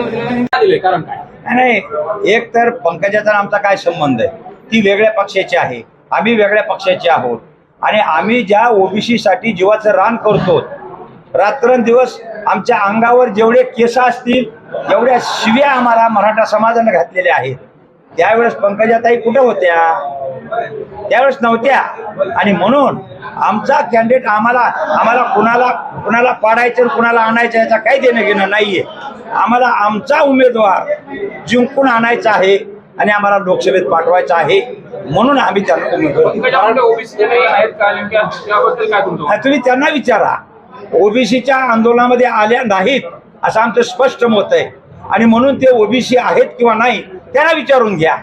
कारण काय? नाही एक तर पंकजाचा आमचा काय संबंध आहे? ती वेगळ्या पक्षाची आहे. आम्ही वेगळ्या पक्षाचे आहोत. आणि आम्ही ज्या ओबीसी साठी जीवाचं रान करतो रात्रंदिवस आमच्या अंगावर जेवढे केस असतील एवढ्या शिव्या आम्हाला मराठा समाजानं घातलेल्या आहेत. त्यावेळेस पंकजाताई कुठं होत्या? त्यावेळेस नव्हत्या. आणि म्हणून आमचा कॅन्डिडेट आम्हाला आम्हाला कुणाला कुणाला पाडायचं आणि कुणाला आणायचं याचा काही देणं घेणं नाहीये. आम्हाला आमचा उमेदवार जिंकून आणायचा आहे आणि आम्हाला लोकसभेत पाठवायचा आहे. म्हणून आम्ही त्यांना तुम्ही त्यांना विचारा. ओबीसीच्या आंदोलनामध्ये आल्या नाहीत असं आमचं स्पष्ट मत आहे. आणि म्हणून ते ओबीसी आहेत किंवा नाही त्यांना विचारून घ्या.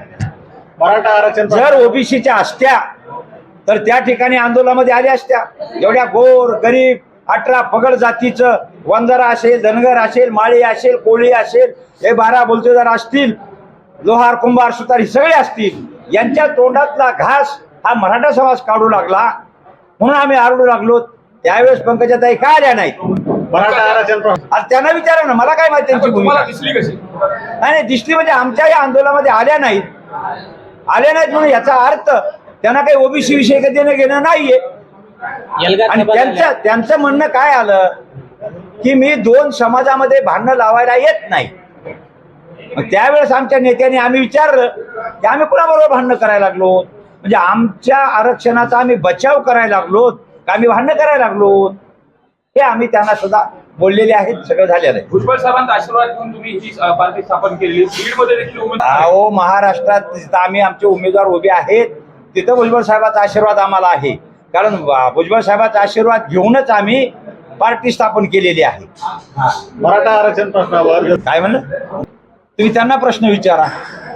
मराठा आरक्षण जर ओबीसीच्या असत्या तर त्या ठिकाणी आंदोलनामध्ये आल्या असत्या. एवढ्या गोर गरीब अठरा पगड जातीचं वंजारा असेल धनगर असेल माळी असेल कोळी असेल हे बारा बोलतेदार असतील लोहार कुंभार सुतार हे सगळे असतील. यांच्या तोंडातला घास हा मराठा समाज काढू लागला. म्हणून आम्ही आरडू लागलो. त्यावेळेस पंकजाताई का आल्या नाहीत? मराठा आरक्षण आज त्यांना विचारा ना मला काय माहिती त्यांची भूमिका तुम्हाला दिसली कशी? नाही नाही, दिसली म्हणजे आमच्या या आंदोलनामध्ये आल्या नाहीत. आल्या नाहीत म्हणून याचा अर्थ त्यांना काही ओबीसी विषयी काही देणं घेणं नाहीये. आणि त्यांचं त्यांचं म्हणणं काय आलं? की मी दोन समाजामध्ये भांडणं लावायला येत नाही. त्यावेळेस आमच्या नेत्यांनी आम्ही विचारलं की आम्ही कुणाबरोबर भांडणं करायला लागलो? म्हणजे आमच्या आरक्षणाचा आम्ही बचाव करायला लागलो? का आम्ही भांडणं करायला लागलो? हे आम्ही त्यांना सुद्धा बोललेले आहेत सगळं झालेलं आहे. भुजबळ साहेबांचा आशीर्वाद घेऊन तुम्ही ही पार्टी स्थापन केलेली बीडमध्ये देखील उमेदवार अहो महाराष्ट्रात जिथं आम्ही आमचे उमेदवार उभे आहेत तिथं भुजबळ साहेबाचा आशीर्वाद आम्हाला आहे. कारण भुजबळ साहेबाचा आशीर्वाद घेऊनच आम्ही पार्टी स्थापन केलेली आहे. मराठा आरक्षण प्रश्नावर काय म्हणलं? तुम्ही त्यांना प्रश्न विचारा.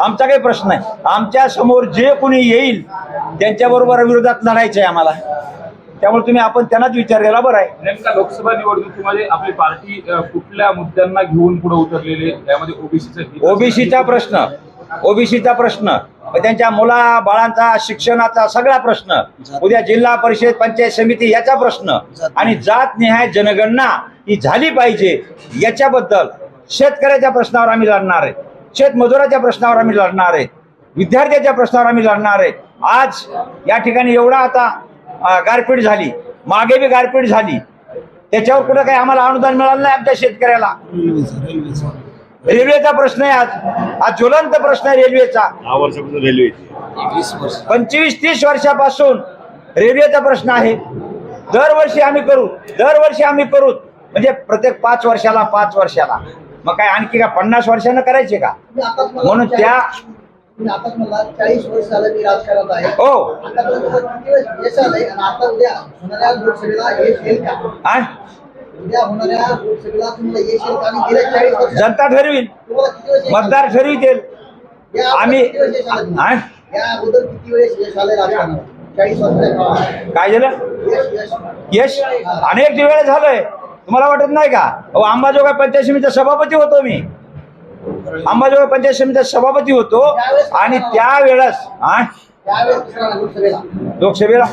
आमचा काही प्रश्न नाही. आमच्यासमोर जे कोणी येईल त्यांच्याबरोबर विरोधात लढायचं आहे आम्हाला. त्यामुळे तुम्ही आपण त्यांनाच विचार केला बरं आहे. नेमका लोकसभा निवडणुकीमध्ये आपली पार्टी कुठल्या मुद्द्यांना घेऊन पुढे उतरलेली आहे? त्यामध्ये ओबीसीचं ओबीसीचा प्रश्न. ओबीसीचा प्रश्न. त्यांच्या मुला बाळांचा शिक्षणाचा सगळा प्रश्न. उद्या जिल्हा परिषद पंचायत समिती याचा प्रश्न. आणि जात निहाय जनगणना ही झाली पाहिजे याच्याबद्दल शेतकऱ्याच्या प्रश्नावर आम्ही लढणार आहे. शेतमजुराच्या प्रश्नावर आम्ही लढणार आहे. विद्यार्थ्याच्या प्रश्नावर आम्ही लढणार आहे. आज या ठिकाणी एवढा आता गारपीट झाली. मागे बी गारपीट झाली. त्याच्यावर कुठं काही आम्हाला अनुदान मिळालं नाही आमच्या शेतकऱ्याला. रेल्वेचा प्रश्न आहे आज. आज ज्वलंत प्रश्न आहे रेल्वेचा. दहा वर्षापासून रेल्वे पंचवीस तीस वर्षापासून रेल्वेचा प्रश्न आहे. दरवर्षी आम्ही करू. दरवर्षी आम्ही करू. म्हणजे प्रत्येक पाच वर्षाला पाच वर्षाला. मग काय आणखी का पन्नास वर्षानं करायचे का? म्हणून त्या तुम्ही आताच म्हणला चाळीस वर्ष झालं मी राजकारणात आहे. हो. आतापर्यंत किती वेळेस यश आलंय आणि आता उद्या होणाऱ्या लोकसभेला यश येईल का? आ? उद्या होणाऱ्या लोकसभेला तुम्हाला यश येईल का? आणि गेल्या चाळीस वर्ष जनता ठरवील. आलं? मतदार ठरवितील आम्ही? या अगोदर किती वेळेस यश आलंय राजकारणात? चाळीस काय झालं? यश यश. यश? अनेक वेळा झालंय. तुम्हाला वाटत नाही का? अहो अंबाजोगाई पंचायत समितीचा सभापती होतो मी. अंबाजोगाई पंचायत समितीचा सभापती होतो. आणि त्यावेळेस हा? लोकसभेला.